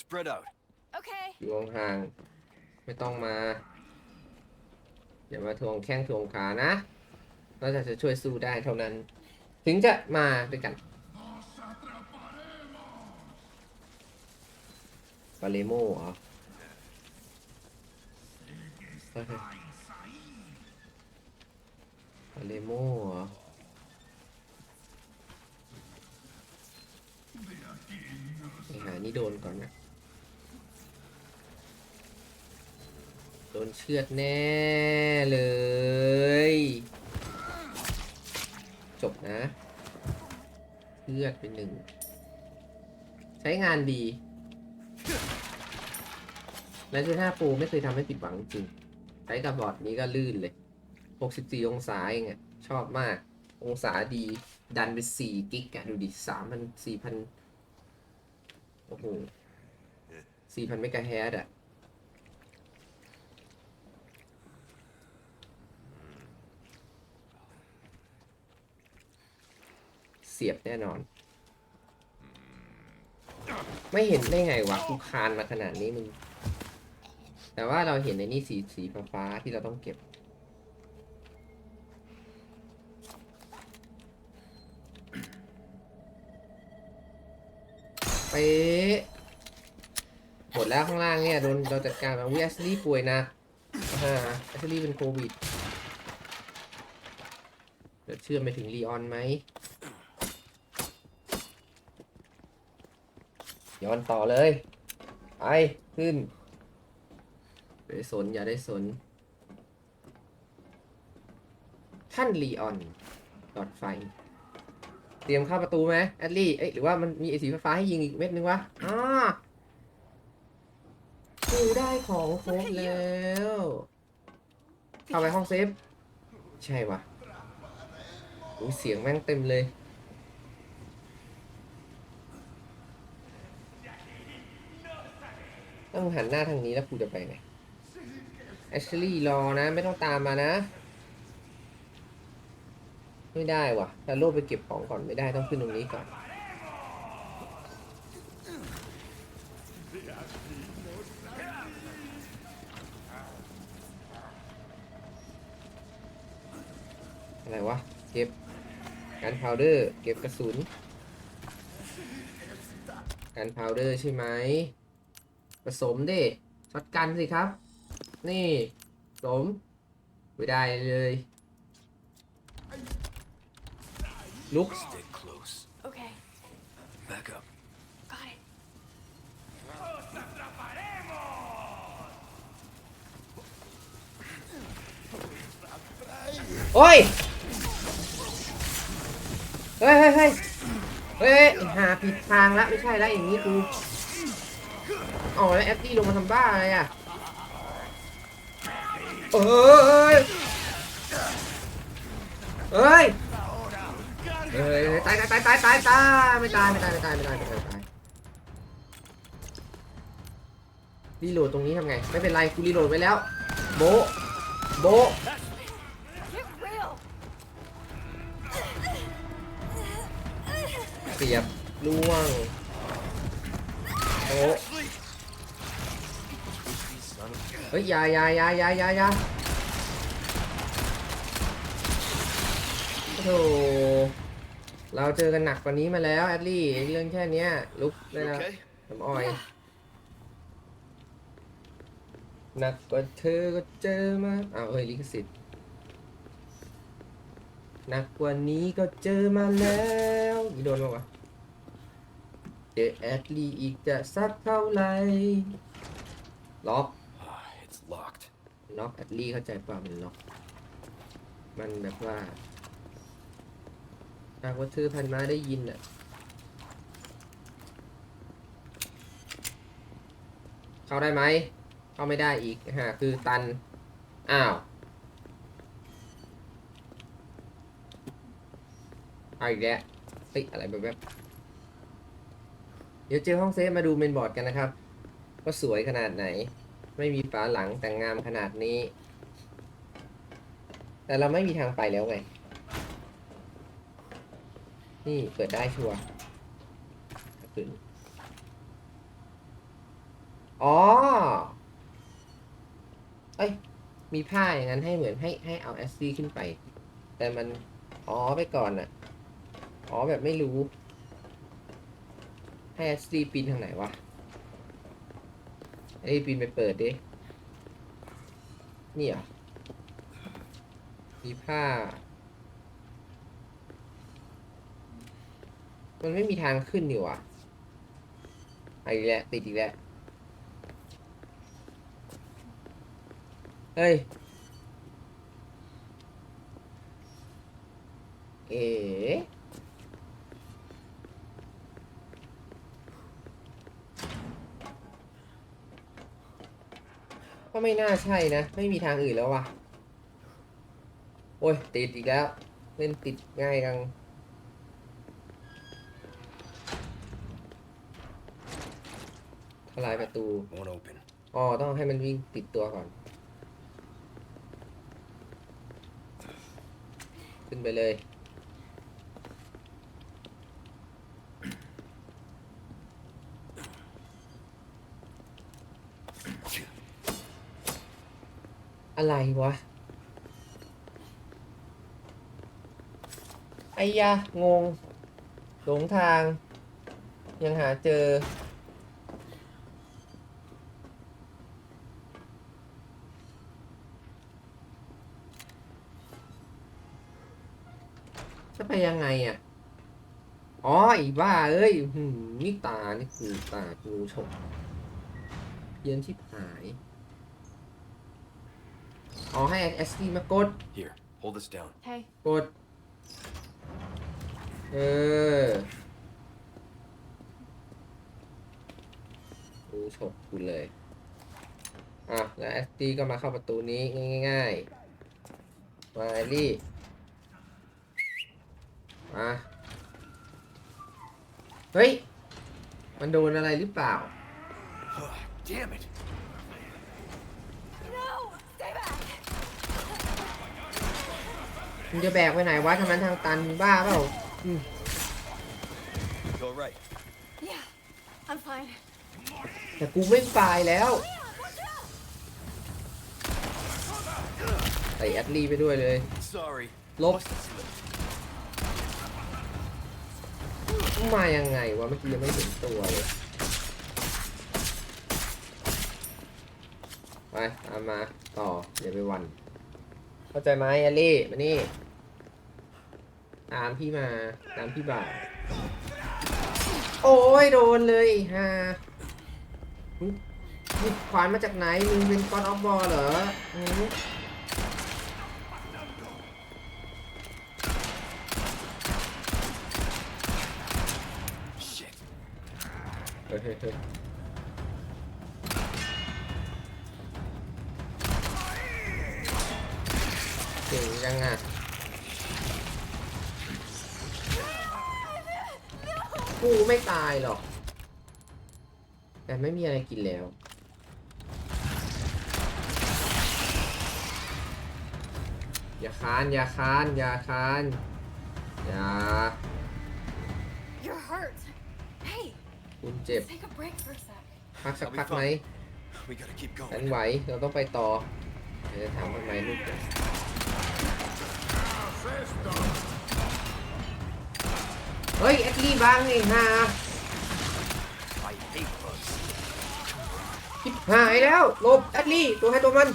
Spread out. Okay. อยู่ห่างๆไม่ต้องมา อย่ามาทวงแข้งทวงขานะเราจะช่วยสู้ได้เท่านั้น ถึงจะมาด้วยกันปาเลโมเหรอเฮ้ยปาเลโมเหรอไอ้หานี่โดนก่อนนะ ดนเชือดแน่เลย จบนะ เชือดไปหนึ่ง ใช้งานดีและที่ห้าปูไม่เคยทำให้ผิดหวังจริง ใช้กับบอร์ดนี้ก็ลื่นเลย 64 องศาเองอะชอบมาก องศาดี ดันไป 4 กิกอะดูดิ 3,000 4,000 โอ้โห 4,000 เมกะเฮิรตอะ เสียบแน่นอน ไม่เห็นได้ไงวะกูคานมาขนาดนี้มึง แต่ว่าเราเห็นในนี่สีสีฟ้าๆที่เราต้องเก็บเป๊ะหมดแล้วข้างล่างเนี่ยโดนเราจัดการมาวิแอสลี่ป่วยนะอ่าแอสลี่เป็นโควิดเดี๋ยวเชื่อมไปถึงลีออนไหม ย้อนต่อเลย ไป ขึ้นอย่าได้สน อย่าได้สน ท่านลีออนหลอดไฟ เตรียมเข้าประตูไหมแอดลี่ เอ้ยหรือว่ามันมีไอสีฟ้าๆให้ยิงอีกเม็ดนึงวะอ่ากูได้ของครบแล้ว เข้าไปห้องเซฟ ใช่วะอุ้ยเสียงแม่งเต็มเลย ต้องหันหน้าทางนี้แล้วกูจะไปไหนแอชลี่รอนะ ไม่ต้องตามมานะ ไม่ได้ว่ะถ้าโลไปเก็บของก่อนไม่ได้ต้องขึ้นตรงนี้ก่อนอะไรวะ เก็บการพาวเดอร์ เก็บกระสุนการพาวเดอร์ใช่ไหม ผสมดิช็อตกันสิครับ นี่ผสมไม่ได้เลยลุก Stay close. Okay. Back up. Got it. โอ้ยเฮ้ย เฮ้ยเฮ้ยเฮ้ยเฮ้ยหาผิดทางแล้วไม่ใช่แล้วอย่างนี้กู อ๋อแล้วแอดดี้ลงมาทำบ้าอะไรอะเอ้ยเฮ้ยเฮ้ยตายตายตายตายตายไม่ตายไม่ตายไม่ตายไม่ตายไม่ตายไม่ตายรีโหลดตรงนี้ทำไง ไม่เป็นไรกูรีโหลดไว้แล้ว โบโบเสียบล่วงโอ้ เฮ้ยอยาอยาอยาอยาอยาอยาโอ้โหเราเจอกันหนักกว่านี้มาแล้วแอดลี่ไอ้เรื่องแค่เนี้ยลุกได้ You แล้ว okay? น้ำอ้อยหนักกว่าเธอก็เจอมาอ้าวเฮ้ยลิขสิทธิ์หนักกว่านี้ก็เจอมาแล้วนี่โดนปะวะเจอแอดลีอีกจะสักเท่าไหร่ล็อก Ah, it's locked. ล็อกแอดลีเข้าใจป่ะมันล็อก มันแบบว่าหากว่าเธอพันมาได้ยินอะ เข้าได้ไหม เข้าไม่ได้อีกฮะคือตัน อ้าว เอาอีกแล้วเฮ้ยอะไรแบบแบบเดี๋ยวเจอห้องเซฟมาดูเมนบอร์ดกันนะครับ ว่าสวยขนาดไหน ไม่มีฝาหลังแต่งงามขนาดนี้ แต่เราไม่มีทางไปแล้วไง นี่เปิดได้ชัวร์ขึ้นอ๋อ เอ้ย มีผ้าอย่างนั้นให้เหมือนให้ให้เอาแอสซี่ขึ้นไป แต่มัน อ๋อไปก่อนน่ะอ๋อแบบไม่รู้ ให้แอสซี่ปีนทางไหนวะ เอ้ยปีนไปเปิดดิ นี่เหรอมีผ้า มันไม่มีทางขึ้นนี่หว่ะอาอีกแล้วติดอีกแล้ว เฮ้ย เอ๋ ก็ไม่น่าใช่นะ ไม่มีทางอื่นแล้วว่ะโอ้ย ติดอีกแล้ว เล่นติดง่ายจังทลายประตู Won't open. อ๋อ ต้องให้มันวิ่งติดตัวก่อน ขึ้นไปเลย อะไรวะไอ้ยะ งง หลงทาง ยังหาเจอ จะไปยังไงอะ อ๋อ อีบ้า เอ้ยนี่ตา นี่คือตางูฉกเพี้ยนที่หาย อ๋อให้แอสซี่มากด Here, hold this down. Hey, กด เอองูฉกกูเลย อะ แล้วแอสตี้ก็มาเข้าประตูนี้ ง่ายๆ มาแอลลี่ มา เฮ้ย มันโดนอะไรหรือเปล่า Damn it! มึงจะแบกไปไหนวะทางนั้นทางตันมึงบ้าเปล่าอืม You all right? Yeah, I'm fine. แต่กูไม่ตายแล้วใส่แอดลีไปด้วยเลย Sorry. ลบ Must have slipped. มายังไงวะเมื่อกี้ยังไม่เห็นตัวเลย ไปตามมาต่ออย่าไปหวัน เข้าใจไหมแอลลี่ มานี่ ตามพี่มาตามพี่บ่าวโอ้ยโดนเลยฮะมึงหยิบขวานมาจากไหนมึงเป็นก้อนออฟบอลเหรอหือ Shit. เฮ้ยเฮ้ยเฮ้ยเก่งจังอะ กูไม่ตายหรอก แต่ไม่มีอะไรกินแล้ว อย่าค้าน อย่าค้าน อย่าค้าน อย่า You're hurt. Hey, คุณเจ็บ take a break for a sec. พักสัก I'll be พักไหม fine. We gotta keep ฉัน going. ไหว เราต้องไปต่อเดี๋ยวจะถามทำไมลูกเนี่ย เฮ้ยแอดลี่บังไอ้ห่า I hate bugs. ชิบหายแล้วลบแอดลี่ตัวให้ตัวมัน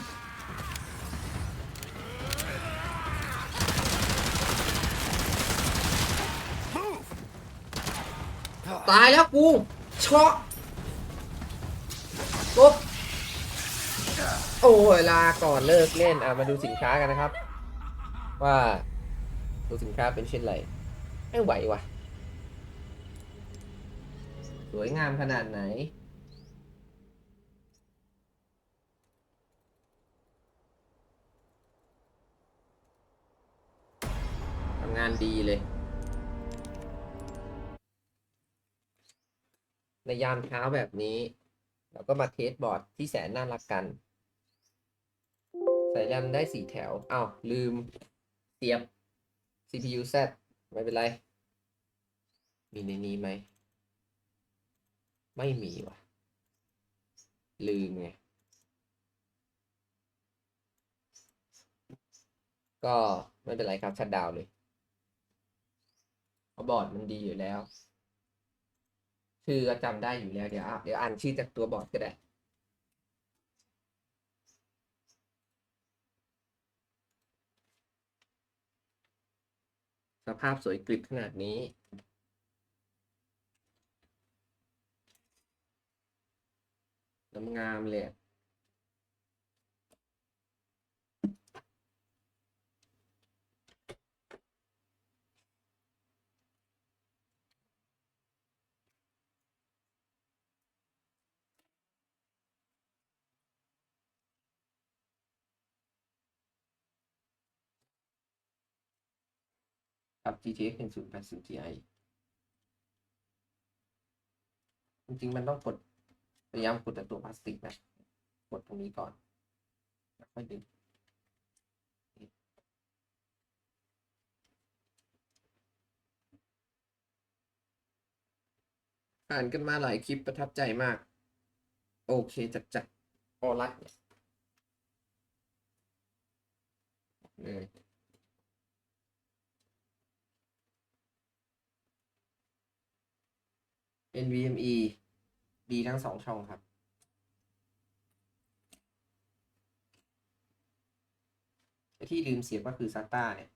ตายแล้วกูเชาะลบโอ้ยลาก่อนเลิกเล่นอะมาดูสินค้ากันนะครับ ว่าตัวสินค้าเป็นเช่นไรไม่ไหวว่ะ สวยงามขนาดไหน ทำงานดีเลย ในยามเช้าแบบนี้ เราก็มาเทสบอร์ดที่แสนน่ารักกันใส่แรมได้สี่แถวอ้าว ลืมเสียบ CPU Z ไม่เป็นไร มีในนี้ไหม ไม่มีว่ะ ลืมไงก็ไม่เป็นไรครับ ชัดดาวเลยเพราะบอร์ดมันดีอยู่แล้ว ชื่อก็จำได้อยู่แล้ว เดี๋ยวอะเดี๋ยวอ่านชื่อจากตัวบอร์ดก็ได้สภาพสวยกริบขนาดนี้ น้ำงามเลยอะกับ GTX 1080 Ti จริงๆ มันต้องกด พยายามกดแต่ตัวพลาสติกนะกดตรงนี้ก่อนแล้วค่อยดึงอ่านกันมาหลายคลิปประทับใจมาก โอเคจัดจัดออรัดเนี่ยเลย NVMe ดีทั้งสองช่องครับ ที่ลืมเสียบก็คือ SATA เนี่ย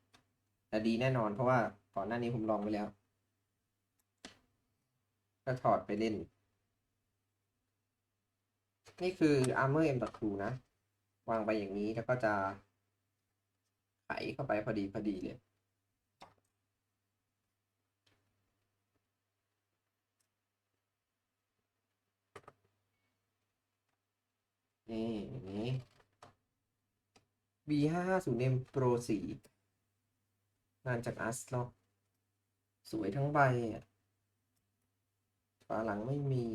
แต่ดีแน่นอนเพราะว่าก่อนหน้านี้ผมลองไปแล้ว ก็ถอดไปเล่น นี่คือ Armor M.2 นะ วางไปอย่างนี้แล้วก็จะไขเข้าไปพอดีพอดีเลย นี่อย่างนี้ B ห้าห้าศูนย์ M Pro สีงานจาก ASRock สวยทั้งใบอะฝาหลังไม่มี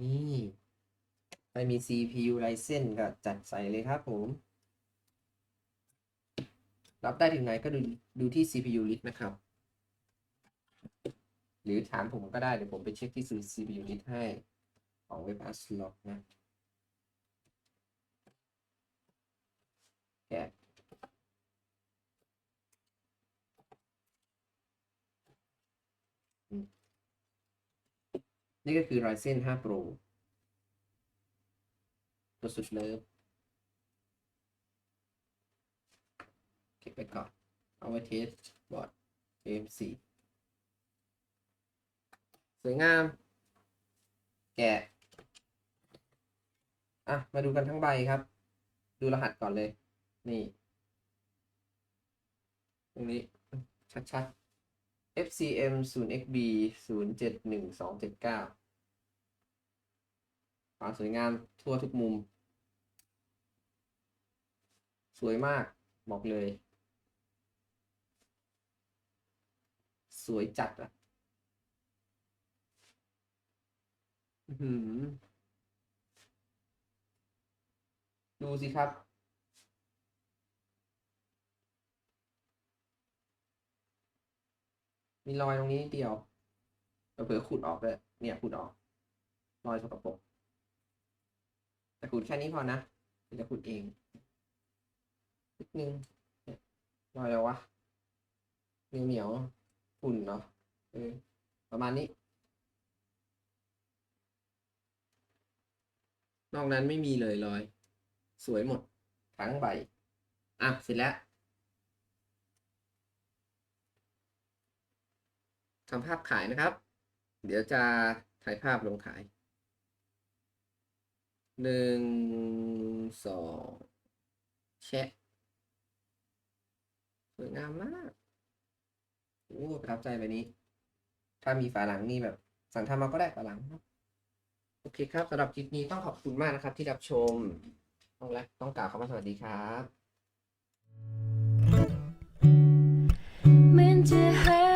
นี่ใครมี CPU Ryzen ก็จัดใส่เลยครับผม รับได้ถึงไหนก็ดูดูที่ CPU list นะครับ หรือถามผมก็ได้เดี๋ยวผมไปเช็คที่ซื้อ CPU list ให้ของเว็บ ASRock นะแกะอืมนี่ก็คือ Ryzen 5 Pro ตัวสุดเลิฟเก็บไปก่อน เอาไว้เทสบอร์ด AMC วยงาม แกะ อะ มาดูกันทั้งใบครับ ดูรหัสก่อนเลย นี่ ตรงนี้ ชัดๆ FCM 0 XB 0 7 1 2 7 9ความสวยงามทั่วทุกมุม สวยมาก บอกเลย สวยจัดอะอื้อ หือดูสิครับ มีรอยตรงนี้นิดเดียวเผลอขุดออกเลยเนี่ยขุดออก รอยสกปรกแต่ขุดแค่นี้พอนะจะขุดเองนิดนึงรอยอะไรวะเหนียวเหนียวๆฝุ่นเนาะประมาณนี้ อกนั้นไม่มีเลยรอย สวยหมดทั้งใบ อะ เสร็จแล้วทำภาพขายนะครับ เดี๋ยวจะถ่ายภาพลงขาย หนึ่ง สองแชะ สวยงามมาก โอ้ประทับใจใบนี้ ถ้ามีฝาหลังนี่แบบ สั่งทำมาก็ได้ฝาหลังครับ โอเคครับสำหรับคลิปนี้ต้องขอบคุณมากนะครับที่รับชม ต้องและต้องกล่าวคำว่าสวัสดีครับเหมือนจะหา